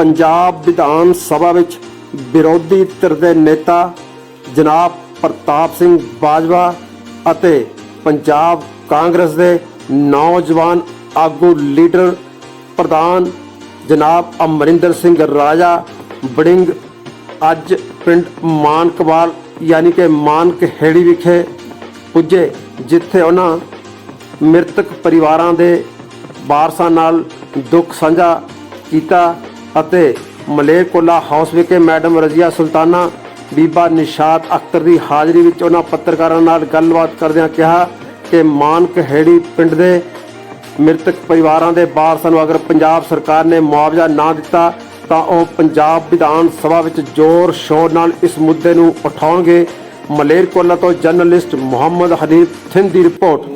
ਪੰਜਾਬ ਵਿਧਾਨ ਸਭਾ ਵਿੱਚ ਵਿਰੋਧੀ ਧਿਰ ਦੇ ਨੇਤਾ ਜਨਾਬ ਪ੍ਰਤਾਪ ਸਿੰਘ ਬਾਜਵਾ ਅਤੇ ਪੰਜਾਬ ਕਾਂਗਰਸ ਦੇ ਨੌਜਵਾਨ ਆਗੂ ਲੀਡਰ ਪ੍ਰਧਾਨ ਜਨਾਬ ਅਮਰਿੰਦਰ ਸਿੰਘ ਰਾਜਾ ਬੜਿੰਗ ਅੱਜ ਪਿੰਡ ਮਾਨਕਵਾਲ ਯਾਨੀ ਕਿ ਮਾਨਕ ਹੇੜੀ ਵਿਖੇ ਪੁੱਜੇ, ਜਿੱਥੇ ਉਹਨਾਂ ਮ੍ਰਿਤਕ ਪਰਿਵਾਰਾਂ ਦੇ ਵਾਰਸਾਂ ਨਾਲ ਦੁੱਖ ਸਾਂਝਾ ਕੀਤਾ ਅਤੇ ਮਲੇਰਕੋਲਾ ਹਾਊਸ ਵਿਖੇ ਮੈਡਮ ਰਜ਼ੀਆ ਸੁਲਤਾਨਾ, ਬੀਬਾ ਨਿਸ਼ਾਤ ਅਖਤਰ ਦੀ ਹਾਜ਼ਰੀ ਵਿੱਚ ਉਹਨਾਂ ਪੱਤਰਕਾਰਾਂ ਨਾਲ ਗੱਲਬਾਤ ਕਰਦਿਆਂ ਕਿਹਾ ਕਿ ਮਾਨਕ ਹੇੜੀ ਪਿੰਡ ਦੇ ਮ੍ਰਿਤਕ ਪਰਿਵਾਰਾਂ ਦੇ ਵਾਰਸਾਂ ਨੂੰ ਅਗਰ ਪੰਜਾਬ ਸਰਕਾਰ ਨੇ ਮੁਆਵਜ਼ਾ ਨਾ ਦਿੱਤਾ, ਤਾਂ ਉਹ ਪੰਜਾਬ ਵਿਧਾਨ ਸਭਾ ਵਿੱਚ ਜ਼ੋਰ ਸ਼ੋਰ ਨਾਲ ਇਸ ਮੁੱਦੇ ਨੂੰ ਉਠਾਉਣਗੇ। ਮਲੇਰਕੋਲਾ ਤੋਂ ਜਰਨਲਿਸਟ ਮੁਹੰਮਦ ਹਨੀਫ ਥਿੰਦ ਦੀ ਰਿਪੋਰਟ।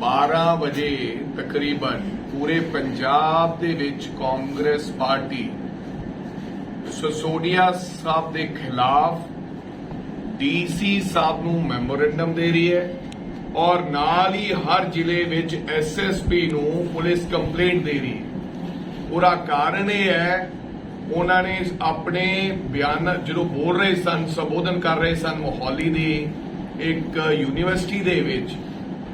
12 ਵਜੇ ਤਕਰੀਬਨ ਪੂਰੇ ਪੰਜਾਬ ਦੇ ਵਿੱਚ ਕਾਂਗਰਸ ਪਾਰਟੀ ਸਸੋਡੀਆ ਸਾਹਿਬ ਦੇ ਖਿਲਾਫ ਡੀਸੀ ਸਾਹਿਬ ਨੂੰ ਮੈਮੋਰੈਂਡਮ ਦੇ ਰਹੀ ਹੈ ਔਰ ਨਾਲ ਹੀ ਹਰ ਜ਼ਿਲ੍ਹੇ ਵਿੱਚ ਐਸਐਸਪੀ ਨੂੰ ਪੁਲਿਸ ਕੰਪਲੇਂਟ ਦੇ ਰਹੀ ਹੈ। ਉਹਦਾ ਕਾਰਨ ਇਹ ਹੈ, ਉਹਨਾਂ ਨੇ ਆਪਣੇ ਬਿਆਨ ਜਦੋਂ ਬੋਲ ਰਹੇ ਸਨ, ਸੰਬੋਧਨ ਕਰ ਰਹੇ ਸਨ ਮੋਹਾਲੀ ਦੀ ਇੱਕ ਯੂਨੀਵਰਸਿਟੀ ਦੇ ਵਿੱਚ,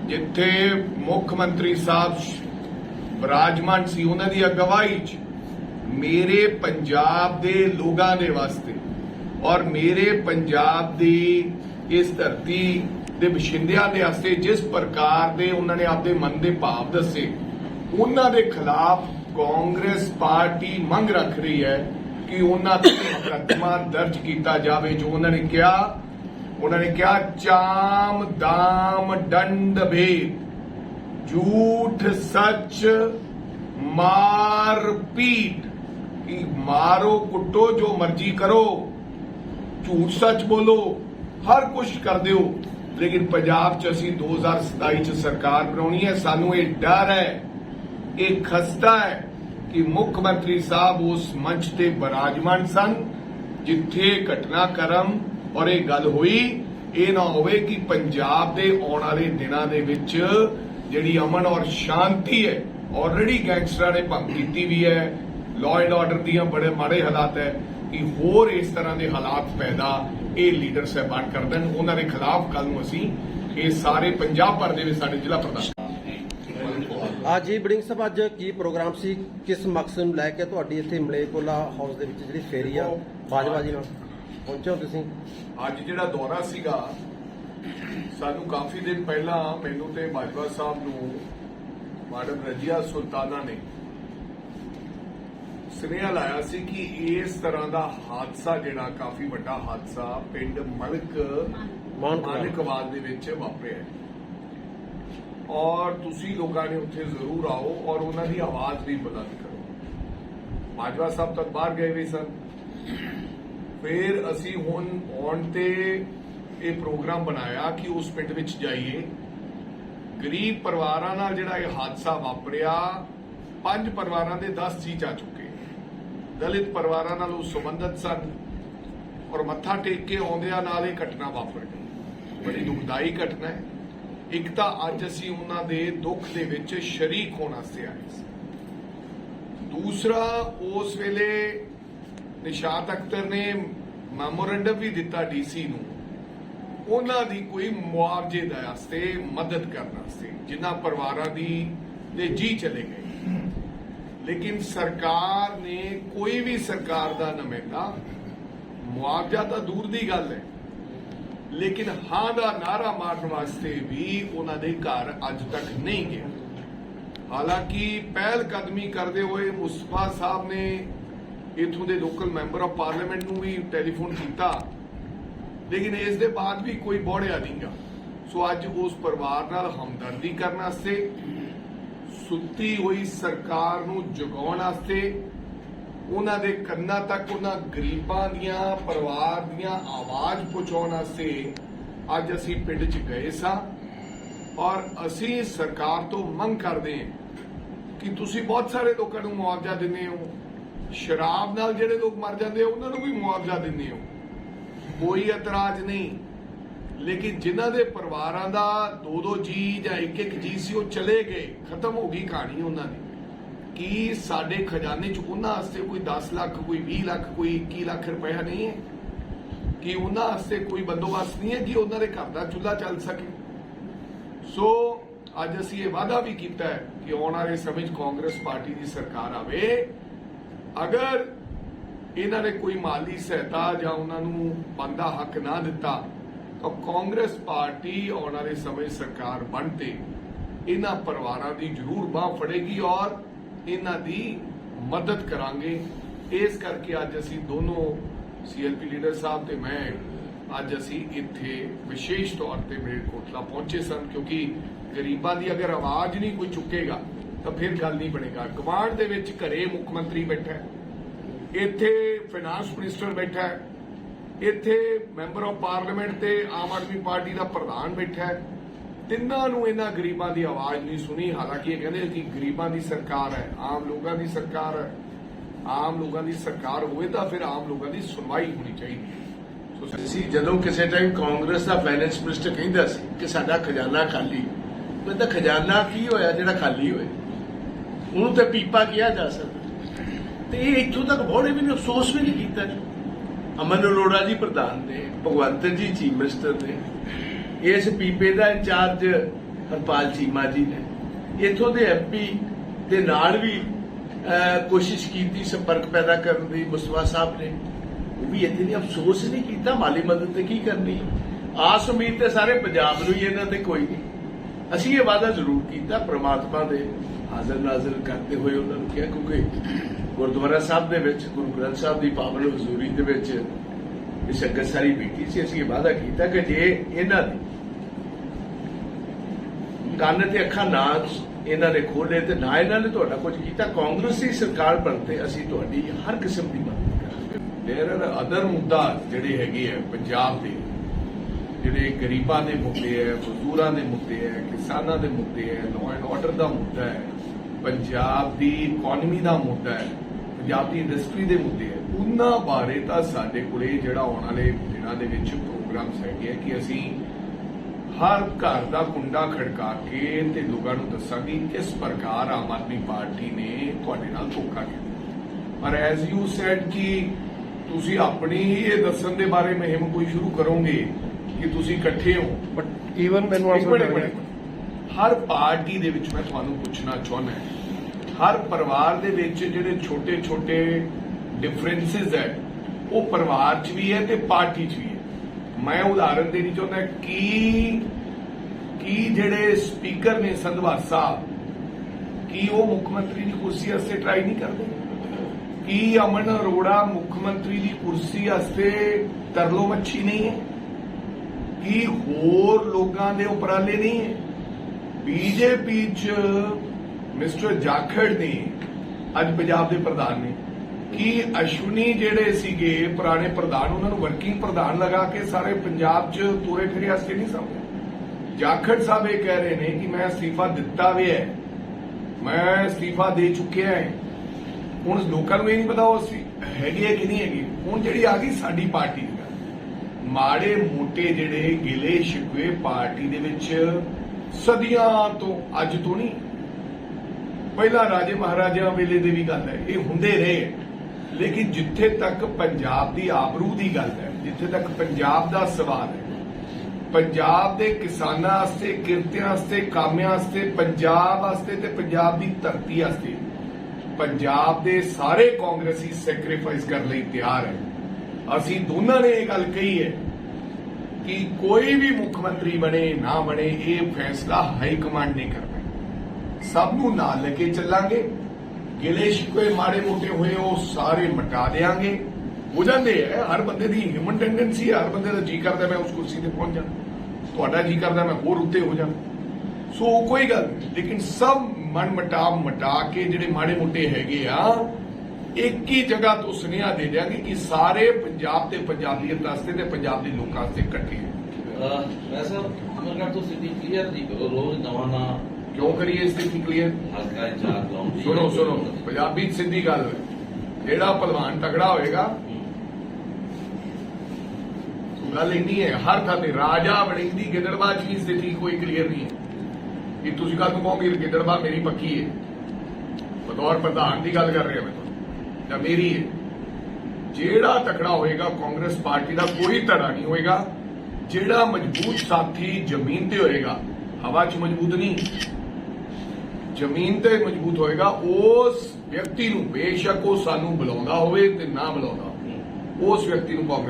ਜਿੱਥੇ ਮੁੱਖ ਮੰਤਰੀ ਸਾਹਿਬ ਬਰਾਜਮਾਨ ਸੀ ਉਹਨਾਂ ਦੀ ਅਗਵਾਈ 'ਚ, ਮੇਰੇ ਪੰਜਾਬ ਦੇ ਲੋਕਾਂ ਦੇ ਵਾਸਤੇ ਔਰ ਮੇਰੇ ਪੰਜਾਬ ਦੀ ਇਸ ਧਰਤੀ ਦੇ ਵਸਿੰਦਿਆਂ ਦੇ ਵਾਸਤੇ ਜਿਸ ਪ੍ਰਕਾਰ ਦੇ ਉਹਨਾਂ ਨੇ ਆਪਦੇ ਮਨ ਦੇ ਭਾਵ ਦੱਸੇ, ਉਹਨਾਂ ਦੇ ਖਿਲਾਫ ਕਾਂਗਰਸ ਪਾਰਟੀ ਮੰਗ ਰੱਖ ਰਹੀ ਹੈ ਕਿ ਉਹਨਾਂ ਤੇ ਮੁਕੱਦਮਾ ਦਰਜ ਕੀਤਾ ਜਾਵੇ ਜੋ ਉਹਨਾਂ ਨੇ ਕਿਹਾ, ਉਹਨਾਂ ਨੇ ਕਿਹਾ ਚਾਮ ਦਾਮ ਦੰਡ ਭੇਦ ਝੂਠ ਸੱਚ ਮਾਰ ਪੀਟ ਕਿ ਮਾਰੋ ਕੁੱਟੋ ਜੋ ਮਰਜ਼ੀ ਕਰੋ ਝੂਠ ਸੱਚ ਬੋਲੋ ਹਰ ਕੁਝ ਕਰ ਦਿਓ ਲੇਕਿਨ ਪੰਜਾਬ 'ਚ ਅਸੀਂ 2027 'ਚ ਸਰਕਾਰ ਬਣਾਉਣੀ ਹੈ ਸਾਨੂੰ ਇਹ ਡਰ ਹੈ ਇਹ ਖਸਤਾ ਹੈ ਕਿ ਮੁੱਖ ਮੰਤਰੀ ਸਾਹਿਬ ਉਸ ਮੰਚ ਤੇ ਬਰਾਜਮਾਨ ਸਨ ਜਿੱਥੇ ਘਟਨਾਕ੍ਰਮ ਔਰ ਇਹ ਗੱਲ ਹੋਈ ਇਹ ਨਾ ਹੋਵੇ ਕਿ ਪੰਜਾਬ ਦੇ ਆਉਣ ਵਾਲੇ ਦਿਨਾਂ ਦੇ ਵਿੱਚ ਜਿਹੜੀ ਅਮਨ ਔਰ ਸ਼ਾਂਤੀ ਹੈ ਆਲਰੇਡੀ ਗੈਂਗਸਟਰਾਂ ਨੇ ਭੰਗ ਕੀਤੀ ਵੀ ਹੈ ਲਾਅ ਐਂਡ ਆਰਡਰ ਦੀਆਂ ਬੜੇ ਮਾੜੇ ਹਾਲਾਤ ਹੈ ਕਿ ਹੋਰ ਇਸ ਤਰ੍ਹਾਂ ਦੇ ਹਾਲਾਤ ਪੈਦਾ ਇਹ ਲੀਡਰ ਸਹਿਬਾਨ ਕਰ ਦੇਣ। ਉਹਨਾਂ ਦੇ ਖਿਲਾਫ ਕੱਲ ਨੂੰ ਅਸੀਂ ਇਹ ਸਾਰੇ ਪੰਜਾਬ ਭਰ ਦੇ ਵਿੱਚ ਸਾਡੇ ਜ਼ਿਲ੍ਹਾ ਪ੍ਰਧਾਨ ਅੱਜ ਜੀ ਬੜਿੰਗ ਸਾਹਿਬ ਅੱਜ ਕੀ ਪ੍ਰੋਗਰਾਮ ਸੀ? ਕਿਸ ਮਕਸਦ ਨੂੰ ਲੈ ਕੇ ਤੁਹਾਡੀ ਇੱਥੇ ਮਲੇਰਕੋਲਾ ਹਾਊਸ ਦੇ ਵਿੱਚ ਜਿਹੜੀ ਫੇਰੀ ਆ ਬਾਜਵਾ ਜੀ ਨਾਲ ਪਹੁੰਚੋ ਤੁਸੀਂ? ਅੱਜ ਜਿਹੜਾ ਦੌਰਾ ਸੀਗਾ ਸਾਨੂੰ ਕਾਫੀ ਦਿਨ ਪਹਿਲਾਂ ਮੈਨੂੰ ਤੇ ਬਾਜਵਾ ਸਾਹਿਬ ਨੂੰ ਮੈਡਮ ਰਜੀਆ ਸੁਲਤਾਨਾ ਨੇ ਸੁਨੇਹਾ ਲਾਇਆ ਸੀ ਕਿ ਇਸ ਤਰ੍ਹਾਂ ਦਾ ਹਾਦਸਾ ਜਿਹੜਾ ਕਾਫੀ ਵੱਡਾ ਹਾਦਸਾ ਪਿੰਡ ਮਲਕ। ਮਾਨਕਵਾਲ ਦੇ ਵਿੱਚ ਵਾਪਰਿਆ ਹੈ। ਔਰ ਤੁਸੀਂ ਲੋਕਾਂ ਨੇ ਉੱਥੇ ਜ਼ਰੂਰ ਆਓ ਔਰ ਉਹਨਾਂ ਦੀ ਆਵਾਜ਼ ਵੀ ਬੁਲੰਦ ਕਰੋ ਬਾਜਵਾ ਸਾਹਿਬ ਤੱਕ ਬਾਹਰ ਗਏ ਵੀ ਸਨ ਫਿਰ ਅਸੀਂ ਹੁਣ ਆਉਣ ਤੇ ਇਹ ਪ੍ਰੋਗਰਾਮ ਬਣਾਇਆ ਕਿ ਉਸ ਪਿੰਡ ਵਿੱਚ ਜਾਈਏ। ਗਰੀਬ ਪਰਿਵਾਰਾਂ ਨਾਲ ਜਿਹੜਾ ਇਹ ਹਾਦਸਾ ਵਾਪਰਿਆ, ਪੰਜ ਪਰਿਵਾਰਾਂ ਦੇ 10 ਜੀ ਜਾ ਚੁੱਕੇ। ਦਲਿਤ ਪਰਿਵਾਰਾਂ ਨਾਲ ਉਹ ਸੰਬੰਧਿਤ ਸਨ ਔਰ ਮੱਥਾ ਟੇਕ ਕੇ ਆਉਂਦਿਆਂ ਨਾਲ ਇਹ ਘਟਨਾ ਵਾਪਰ ਗਈ। ਬੜੀ ਦੁਖਦਾਈ ਘਟਨਾ ਹੈ। ਇੱਕ ਤਾਂ ਅੱਜ ਅਸੀਂ ਉਹਨਾਂ ਦੇ ਦੁੱਖ ਦੇ ਵਿੱਚ ਸ਼ਰੀਕ ਹੋਣ ਵਾਸਤੇ ਆਏ ਸੀ। ਦੂਸਰਾ, ਉਸ ਵੇਲੇ ਨਿਸ਼ਾਤ ਅਖਤਰ ਨੇ ਮੈਮੋਰੈਂਡਮ ਵੀ ਦਿੱਤਾ ਡੀਸੀ ਨੂੰ ਉਹਨਾਂ ਦੀ ਕੋਈ ਮੁਆਵਜ਼ੇ ਦਾ ਵਾਸਤੇ ਮਦਦ ਕਰਨ ਵਾਸਤੇ, ਜਿਨ੍ਹਾਂ ਪਰਿਵਾਰਾਂ ਦੀ ਦੇ ਜੀ ਚਲੇ ਗਏ। ਲੇਕਿਨ ਸਰਕਾਰ ਨੇ ਕੋਈ ਵੀ ਸਰਕਾਰ ਦਾ ਨੁਮਾਇੰਦਾ ਮੁਆਵਜ਼ਾ ਤਾਂ ਦੂਰ ਦੀ ਗੱਲ ਹੈ। ਲੇਕਿਨ ਹਾਂ ਦਾ ਨਾਰਾ ਮਾਰਨ ਵਾਸਤੇ ਵੀ ਉਹਨਾਂ ਦੇ ਘਰ ਅੱਜ ਤੱਕ ਨਹੀਂ ਗਿਆ। ਹਾਲਾਂਕਿ ਪਹਿਲ ਕਦਮੀ ਕਰਦੇ ਹੋਏ ਮੁਸਤਫਾ ਸਾਹਿਬ ਨੇ ਇਥੋਂ ਦੇ ਲੋਕਲ ਮੈਂਬਰ ਆਫ ਪਾਰਲੀਮੈਂਟ ਨੂੰ ਵੀ ਟੈਲੀਫੋਨ ਕੀਤਾ। ਲੇਕਿਨ ਇਸ ਦੇ ਬਾਅਦ ਵੀ ਕੋਈ ਬੋੜਿਆ ਨਹੀਂਗਾ ਸੋ ਅੱਜ ਉਸ ਪਰਿਵਾਰ ਨਾਲ ਹਮਦਰਦੀ ਕਰਨ ਵਾਸਤੇ, ਸੁੱਤੀ ਹੋਈ ਸਰਕਾਰ ਨੂੰ ਜਗਾਉਣ ਵਾਸਤੇ, ਉਹਨਾਂ ਦੇ ਕੰਨਾਂ ਤੱਕ ਉਹਨਾਂ ਗਰੀਬਾਂ ਦੀਆਂ, ਪਰਿਵਾਰ ਦੀਆਂ ਆਵਾਜ਼ ਪਹੁੰਚਾਉਣ ਵਾਸਤੇ ਅੱਜ ਅਸੀਂ ਪਿੰਡ 'ਚ ਗਏ ਸਾਂ ਔਰ ਅਸੀਂ ਸਰਕਾਰ ਤੋਂ ਮੰਗ ਕਰਦੇ ਹਾਂ ਕਿ ਤੁਸੀਂ ਬਹੁਤ ਸਾਰੇ ਲੋਕਾਂ ਨੂੰ ਮੁਆਵਜ਼ਾ ਦਿੰਦੇ ਹੋ। ਸ਼ਰਾਬ ਨਾਲ ਜਿਹੜੇ ਲੋਕ ਮਰ ਜਾਂਦੇ ਆ, ਉਹਨਾਂ ਨੂੰ ਵੀ ਮੁਆਵਜ਼ਾ ਦਿੰਦੇ ਹੋ। ਕੋਈ ਇਤਰਾਜ਼ ਨਹੀਂ। ਲੇਕਿਨ ਜਿਨ੍ਹਾਂ ਦੇ ਪਰਿਵਾਰਾਂ ਦਾ ਦੋ ਦੋ ਜੀ ਜਾਂ ਇੱਕ ਇੱਕ ਜੀ ਸੀ, ਉਹ ਚਲੇ ਗਏ। ਖਤਮ ਹੋ ਗਈ ਕਹਾਣੀ ਉਹਨਾਂ ਦੀ। ਕੀ ਸਾਡੇ ਖਜ਼ਾਨੇ 'ਚ ਉਹਨਾਂ ਵਾਸਤੇ ਕੋਈ 10 ਲੱਖ, ਕੋਈ 20 ਲੱਖ, ਕੋਈ 21 ਲੱਖ ਰੁਪਇਆ ਨਹੀਂ ਹੈ? ਕਿ ਉਹਨਾਂ ਵਾਸਤੇ ਕੋਈ ਬੰਦੋਬਸਤ ਨਹੀਂ ਹੈ ਕਿ ਉਹਨਾਂ ਦੇ ਘਰ ਦਾ ਚੁੱਲ੍ਹਾ ਚੱਲ ਸਕੇ? ਸੋ ਅੱਜ ਅਸੀਂ ਇਹ ਵਾਅਦਾ ਵੀ ਕੀਤਾ ਹੈ ਕਿ ਆਉਣ ਵਾਲੇ ਸਮੇਂ 'ਚ ਕਾਂਗਰਸ ਪਾਰਟੀ ਦੀ ਸਰਕਾਰ ਆਵੇ। ਅਗਰ ਇਹਨਾਂ ਨੇ ਕੋਈ ਮਾਲੀ ਸਹਾਇਤਾ ਜਾਂ ਉਹਨਾਂ ਨੂੰ ਬੰਦਾ ਹੱਕ ਨਾ ਦਿੱਤਾ, ਤਾਂ ਕਾਂਗਰਸ ਪਾਰਟੀ ਆਉਣ ਵਾਲੇ ਸਮੇਂ ਸਰਕਾਰ ਬਣ ਤੇ ਇਹਨਾਂ ਪਰਿਵਾਰਾਂ ਦੀ ਜ਼ਰੂਰ ਬਾਹ ਫੜੇਗੀ ਔਰ ਇਹਨਾਂ ਦੀ ਮਦਦ ਕਰਾਂਗੇ। ਇਸ ਕਰਕੇ ਅੱਜ ਅਸੀਂ ਦੋਨੋਂ ਸੀਐਲਪੀ ਲੀਡਰ ਸਾਹਿਬ ਤੇ ਮੈਂ ਅੱਜ ਅਸੀਂ ਇੱਥੇ ਵਿਸ਼ੇਸ਼ ਤੌਰ ਤੇ ਮੇਰੇ ਕੋਟਲਾ ਪਹੁੰਚੇ ਸਨ, ਕਿਉਂਕਿ ਗਰੀਬਾਂ ਦੀ ਅਗਰ ਆਵਾਜ਼ ਨਹੀਂ ਕੋਈ ਚੁੱਕੇਗਾ, ਤਾਂ ਫਿਰ ਗੱਲ ਨਹੀਂ ਬਣੇਗਾ। ਕਮਾਂਡ ਦੇ ਵਿੱਚ ਘਰੇ ਮੁੱਖ ਮੰਤਰੀ ਬੈਠਾ ਹੈ। ਇੱਥੇ ਫਾਈਨਾਂਸ ਮਿਨਿਸਟਰ ਬੈਠਾ ਹੈ, ਇੱਥੇ ਮੈਂਬਰ ਆਫ ਪਾਰਲੀਮੈਂਟ ਤੇ ਆਮ ਆਦਮੀ ਪਾਰਟੀ ਦਾ ਪ੍ਰਧਾਨ ਬੈਠਾ ਹੈ। ਤਿੰਨਾਂ ਨੂੰ ਇਹਨਾਂ ਗਰੀਬਾਂ ਦੀ ਆਵਾਜ਼ ਨਹੀਂ ਸੁਣੀ। ਹਾਲਾਂਕਿ ਇਹ ਕਹਿੰਦੇ ਕਿ ਗਰੀਬਾਂ ਦੀ ਸਰਕਾਰ ਹੈ, ਆਮ ਲੋਕਾਂ ਦੀ ਸਰਕਾਰ ਹੈ। ਆਮ ਲੋਕਾਂ ਦੀ ਸਰਕਾਰ ਹੋਵੇ ਤਾਂ ਫਿਰ ਆਮ ਲੋਕਾਂ ਦੀ ਸੁਣਵਾਈ ਹੋਣੀ ਚਾਹੀਦੀ ਹੈ। ਸੀ ਜਦੋਂ ਕਿਸੇ ਟਾਈਮ ਕਾਂਗਰਸ ਦਾ ਫਾਈਨੈਂਸ ਮਿਨਿਸਟਰ ਕਹਿੰਦਾ ਸੀ ਕਿ ਸਾਡਾ ਖਜ਼ਾਨਾ ਖਾਲੀ ਕਹਿੰਦਾ ਖਜ਼ਾਨਾ ਕੀ ਹੋਇਆ ਜਿਹੜਾ ਖਾਲੀ ਹੋਇਆ? ਉਹਨੂੰ ਤੇ ਪੀਪਾ ਕਿਹਾ ਜਾ ਸਕਦਾ। ਤੇ ਇਹ ਇੱਥੋਂ ਤੱਕ ਬੋੜੇ ਵੀ ਨੇ ਅਫਸੋਸ ਵੀ ਨਹੀਂ ਕੀਤਾ ਜੀ। ਅਮਨ ਅਰੋੜਾ ਜੀ ਪ੍ਰਧਾਨ ਨੇ, ਭਗਵੰਤ ਜੀ ਚੀਫ ਮਿਨਿਸਟਰ ਨੇ, ਇਸ ਪੀਪੇ ਦਾ ਇੰਚਾਰਜ ਹਰਪਾਲ ਚੀਮਾ ਜੀ ਨੇ। ਇੱਥੋਂ ਦੇ ਐਮਪੀ ਦੇ ਨਾਲ ਵੀ ਕੋਸ਼ਿਸ਼ ਕੀਤੀ ਸੰਪਰਕ ਪੈਦਾ ਕਰਨ ਦੀ, ਮੁਸਤਫਾ ਸਾਹਿਬ ਨੇ। ਉਹ ਵੀ ਇੱਥੇ ਨਹੀਂ ਅਫਸੋਸ ਨਹੀਂ ਕੀਤਾ, ਮਾਲੀ ਮਦਦ ਤੇ ਕੀ ਕਰਨੀ? ਆਸ ਉਮੀਦ ਤੇ ਸਾਰੇ ਪੰਜਾਬ ਨੂੰ ਹੀ ਇਹਨਾਂ ਤੇ ਕੋਈ ਨਹੀਂ। ਅਸੀਂ ਇਹ ਵਾਅਦਾ ਜ਼ਰੂਰ ਕੀਤਾ, ਪ੍ਰਮਾਤਮਾ ਦੇ ਹਾਜ਼ਰ ਨਾਜ਼ਰ ਕਰਦੇ ਹੋਏ ਉਹਨਾਂ ਨੂੰ ਕਿਹਾ, ਕਿਉਂਕਿ ਗੁਰਦੁਆਰਾ ਸਾਹਿਬ ਦੇ ਵਿੱਚ, ਗੁਰੂ ਗ੍ਰੰਥ ਸਾਹਿਬ ਦੀ ਪਾਵਨ ਹਜ਼ੂਰੀ ਦੇ ਵਿੱਚ ਇਹ ਸੰਗਤ ਸਾਰੀ ਬੈਠੀ ਸੀ। ਅਸੀਂ ਇਹ ਵਾਅਦਾ ਕੀਤਾ ਕਿ ਜੇ ਇਹਨਾਂ ਦੀ ਕੰਨ ਤੇ ਅੱਖਾਂ ਨਾ ਇਹਨਾਂ ਨੇ ਖੋਲੇ ਤੇ ਨਾ ਇਹਨਾਂ ਨੇ ਤੁਹਾਡਾ ਕੁਝ ਕੀਤਾ, ਕਾਂਗਰਸ ਦੀ ਸਰਕਾਰ ਬਣਤੇ ਅਸੀਂ ਤੁਹਾਡੀ ਹਰ ਕਿਸਮ ਦੀ ਮਦਦ ਕਰਾਂਗੇ। ਦੇਰ ਆਰ ਅਦਰ ਮੁੱਦਾ ਜਿਹੜੇ ਹੈਗੇ ਆ ਪੰਜਾਬ ਦੇ, ਜਿਹੜੇ ਗਰੀਬਾਂ ਦੇ ਮੁੱਦੇ ਹੈ ਮਜ਼ਦੂਰਾਂ ਦੇ ਮੁੱਦੇ ਹੈ ਕਿਸਾਨਾਂ ਦੇ ਮੁੱਦੇ ਹੈ ਲਾਅ ਐਂਡ ਆਰਡਰ ਦਾ ਮੁੱਦਾ ਹੈ, ਪੰਜਾਬ ਦੀ ਇਕਨੋਮੀ ਦਾ ਮੁੱਦਾ ਹੈ। ਪੰਜਾਬ ਦੀ ਇੰਡਸਟਰੀ ਦੇ ਮੁੱਦੇ ਹੈ। ਉਹਨਾਂ ਬਾਰੇ ਤਾਂ ਸਾਡੇ ਕੋਲੇ ਜਿਹੜਾ ਆਉਣ ਵਾਲੇ ਦਿਨਾਂ ਦੇ ਵਿੱਚ ਪ੍ਰੋਗਰਾਮਸ ਹੈਗੇ ਆ ਕਿ ਅਸੀਂ ਹਰ ਘਰ ਦਾ ਕੁੰਡਾ ਖੜਕਾ ਕੇ ਤੇ ਲੋਕਾਂ ਨੂੰ ਦੱਸਾਂਗੇ ਕਿਸ ਪ੍ਰਕਾਰ ਆਮ ਆਦਮੀ ਪਾਰਟੀ ਨੇ ਤੁਹਾਡੇ ਨਾਲ ਧੋਖਾ ਕੀਤਾ। ਪਰ ਐਜ਼ ਯੂ ਸੈਡ ਕਿ ਤੁਸੀਂ ਆਪਣੀ ਹੀ ਇਹ ਦੱਸਣ ਦੇ ਬਾਰੇ ਮੁਹਿੰਮ ਕੋਈ ਸ਼ੁਰੂ ਕਰੋਗੇ ਕਿ ਤੁਸੀਂ ਇਕੱਠੇ ਹੋ। ਬਟ ਈਵਨ ਮੈਨੂੰ ਮਿੰਟ। ਹਰ ਪਾਰਟੀ ਦੇ ਵਿੱਚ ਮੈਂ ਤੁਹਾਨੂੰ ਪੁੱਛਣਾ ਚਾਹੁੰਦਾ ਹਰ ਪਰਿਵਾਰ ਦੇ ਵਿੱਚ ਜਿਹੜੇ ਛੋਟੇ-ਛੋਟੇ ਡਿਫਰੈਂਸਸ ਹੈ, ਉਹ ਪਰਿਵਾਰ 'ਚ ਵੀ ਹੈ ਤੇ ਪਾਰਟੀ 'ਚ ਵੀ ਹੈ। ਮੈਂ ਉਦਾਹਰਨ ਦੇਣੀ ਚਾਹੁੰਦਾ ਕੀ ਕੀ ਜਿਹੜੇ ਸਪੀਕਰ ਨੇ ਸੰਧਵਾ ਸਾਹਿਬ, ਕੀ ਉਹ ਮੁੱਖ ਮੰਤਰੀ ਦੀ ਕੁਰਸੀ ਵਾਸਤੇ ਟਰਾਈ ਨਹੀਂ ਕਰਦੇ? ਕੀ ਅਮਨ ਅਰੋੜਾ ਮੁੱਖ ਮੰਤਰੀ ਦੀ ਕੁਰਸੀ ਵਾਸਤੇ ਤਰਲੋ ਮੱਛੀ ਨਹੀਂ ਹੈ? ਕੀ ਹੋਰ ਲੋਕਾਂ ਦੇ ਉਪਰਾਲੇ ਨਹੀਂ ਹੈ? ਬੀਜੇਪੀ ਚ ਮਿਸਟਰ ਜਾਖੜ ਨੇ, ਅੱਜ ਪੰਜਾਬ ਦੇ ਪ੍ਰਧਾਨ ਨੇ, ਕਿ ਅਸ਼ਵਨੀ ਜਿਹੜੇ ਸੀਗੇ, ਪੁਰਾਣੇ ਪ੍ਰਧਾਨ, ਉਹਨਾਂ ਨੂੰ ਵਰਕਿੰਗ ਪ੍ਰਧਾਨ ਲਗਾ ਕੇ ਸਾਰੇ ਪੰਜਾਬ ਚ ਤੋਰੇ ਫਿਰੇ ਵਾਸਤੇ ਨਹੀਂ ਸਮਝਿਆ ਜਾਖੜ ਸਾਹਿਬ ਇਹ ਕਹਿ ਰਹੇ ਨੇ ਕਿ ਮੈਂ ਅਸਤੀਫਾ ਦਿੱਤਾ ਵੀ ਹੈ, ਮੈਂ ਅਸਤੀਫਾ ਦੇ ਚੁੱਕਿਆ ਹੈ। ਹੁਣ ਲੋਕਾਂ ਨੂੰ ਇਹ ਨਹੀਂ ਪਤਾ ਉਹ ਸੀ ਹੈਗੀ ਹੈ ਕਿ ਨਹੀਂ ਹੈਗੀ। ਹੁਣ ਜਿਹੜੀ ਆ ਗਈ ਸਾਡੀ ਪਾਰਟੀ ਦੀ ਗੱਲ। ਮਾੜੇ ਮੋਟੇ ਜਿਹੜੇ ਗਿਲੇ ਸ਼ਿਕਵੇ ਪਾਰਟੀ ਦੇ ਵਿੱਚ ਸਦੀਆਂ ਤੋਂ ਅੱਜ ਤੋਂ ਨਹੀਂ ਪਹਿਲਾਂ ਰਾਜੇ ਮਹਾਰਾਜਿਆਂ ਵੇਲੇ ਦੀ ਵੀ ਗੱਲ ਹੈ, ਇਹ ਹੁੰਦੇ ਰਹੇ ਲੇਕਿਨ ਜਿੱਥੇ ਤੱਕ ਪੰਜਾਬ ਦੀ ਆਬਰੂ ਦੀ ਗੱਲ ਹੈ, ਜਿੱਥੇ ਤੱਕ ਪੰਜਾਬ ਦਾ ਸਵਾਲ ਹੈ, ਪੰਜਾਬ ਦੇ ਕਿਸਾਨਾਂ ਵਾਸਤੇ, ਕਿਰਤੀਆਂ ਵਾਸਤੇ, ਕਾਮਿਆਂ ਵਾਸਤੇ, ਪੰਜਾਬ ਵਾਸਤੇ ਤੇ ਪੰਜਾਬ ਦੀ ਧਰਤੀ ਵਾਸਤੇ, ਪੰਜਾਬ ਦੇ ਸਾਰੇ ਕਾਂਗਰਸੀ ਸੈਕਰੀਫਾਈਸ ਕਰਨ ਲਈ ਤਿਆਰ ਹੈ। ਅਸੀਂ ਦੋਨਾਂ ਨੇ ਇਹ ਗੱਲ ਕਹੀ ਹੈ ਕਿ ਕੋਈ ਵੀ ਮੁੱਖ ਮੰਤਰੀ ਬਣੇ, ਨਾ ਬਣੇ, ਇਹ ਫੈਸਲਾ ਹਾਈ ਕਮਾਂਡ ਨੇ ਕਰਨਾ ਸਭ ਨੂੰ ਨਾਲ ਲੈ ਕੇ ਚੱਲਾਂਗੇ। ਗਿਲੇ ਸ਼ਿਕਵੇ ਮਾੜੇ ਮੋਟੇ ਹੋਏ, ਉਹ ਸਾਰੇ ਮਿਟਾ ਦੇਾਂਗੇ ਹੋ ਜਾਂਦੇ ਹੈ ਹਰ ਬੰਦੇ ਦੀ ਹਿਊਮਨ ਟੈਂਡੈਂਸੀ ਹੈ ਹਰ ਬੰਦੇ ਦਾ ਜੀ ਕਰਦਾ ਮੈਂ ਉਸ ਕੁਰਸੀ ਤੇ ਪਹੁੰਚ ਜਾਵਾਂ। ਤੁਹਾਡਾ ਜੀ ਕਰਦਾ ਮੈਂ ਹੋਰ ਉੱਤੇ ਹੋ ਜਾਵਾਂ। ਸੋ ਕੋਈ ਗੱਲ ਨਹੀਂ, ਲੇਕਿਨ ਸਭ ਮਨ ਮਟਾ ਮਟਾ ਕੇ ਜਿਹੜੇ ਮਾੜੇ ਮੋਟੇ ਹੈਗੇ ਆ, ਇੱਕ ਹੀ ਜਗ੍ਹਾ ਤੋਂ ਸੁਨੇਹਾ ਦੇ ਦਿਆਂਗੇ ਕਿ ਸਾਰੇ ਪੰਜਾਬ ਤੇ ਪੰਜਾਬੀਅਤ ਵਾਸਤੇ ਤੇ ਪੰਜਾਬ ਦੇ ਲੋਕਾਂ ਵਾਸਤੇ ਇਕੱਠੇ। ਵੈਸੇ ਅਮਰਗੜ੍ਹ ਤੋਂ ਸਥਿਤੀ ਕਲੀਅਰ ਨਹੀਂ ਕਰੋ, ਰੋਜ਼ ਨਵਾਂ ਨਾ ਕਿਉਂ ਕਰੀਏ ਸਥਿਤੀ ਕਲੀਅਰ ਹਲਕਾ ਇੰਚਾਰਜ ਲਾਉਣ ਸੁਣੋ ਸੁਣੋ, ਪੰਜਾਬੀ 'ਚ ਸਿੱਧੀ ਗੱਲ ਹੈ ਜਿਹੜਾ ਪਹਿਲਵਾਨ ਤਗੜਾ ਹੋਏਗਾ ਗੱਲ ਇੰਨੀ ਹੈ, ਹਰ ਥਾਂ ਤੇ ਰਾਜਾ ਬਣੀਂਦੀ ਗਿੱਦੜਬਾਜ ਦੀ ਸਥਿਤੀ ਕੋਈ ਕਲੀਅਰ ਨਹੀਂ ਹੈ। ਕਿ ਤੁਸੀਂ ਕੱਲ ਨੂੰ ਕਹੋਗੇ ਗਿੱਦੜਬਾ ਮੇਰੀ ਪੱਕੀ ਹੈ। ਬਤੌਰ ਪ੍ਰਧਾਨ ਦੀ ਗੱਲ ਕਰ ਰਿਹਾ ਮੈਂ ਤੁਹਾਨੂੰ, ਜਾਂ ਮੇਰੀ ਹੈ। ਜਿਹੜਾ ਤਕੜਾ ਹੋਏਗਾ, ਕਾਂਗਰਸ ਪਾਰਟੀ ਦਾ ਕੋਈ ਧੜਾ ਨਹੀਂ ਹੋਏਗਾ। ਜਿਹੜਾ ਮਜ਼ਬੂਤ ਸਾਥੀ ਜ਼ਮੀਨ ਤੇ ਹੋਏਗਾ, ਹਵਾ 'ਚ ਮਜ਼ਬੂਤ ਨਹੀਂ। ਜ਼ਮੀਨ ਤੇ ਮਜ਼ਬੂਤ ਹੋਏਗਾ, ਉਸ ਵਿਅਕਤੀ ਨੂੰ ਬੇਸ਼ੱਕ ਉਹ ਸਾਨੂੰ ਬੁਲਾਉਂਦਾ ਹੋਵੇ ਤੇ ਨਾ ਬੁਲਾਉਂਦਾ ਹੋਵੇ। ਉਸ ਵਿਅਕਤੀ ਨੂੰ ਕਾਂਗਰਸ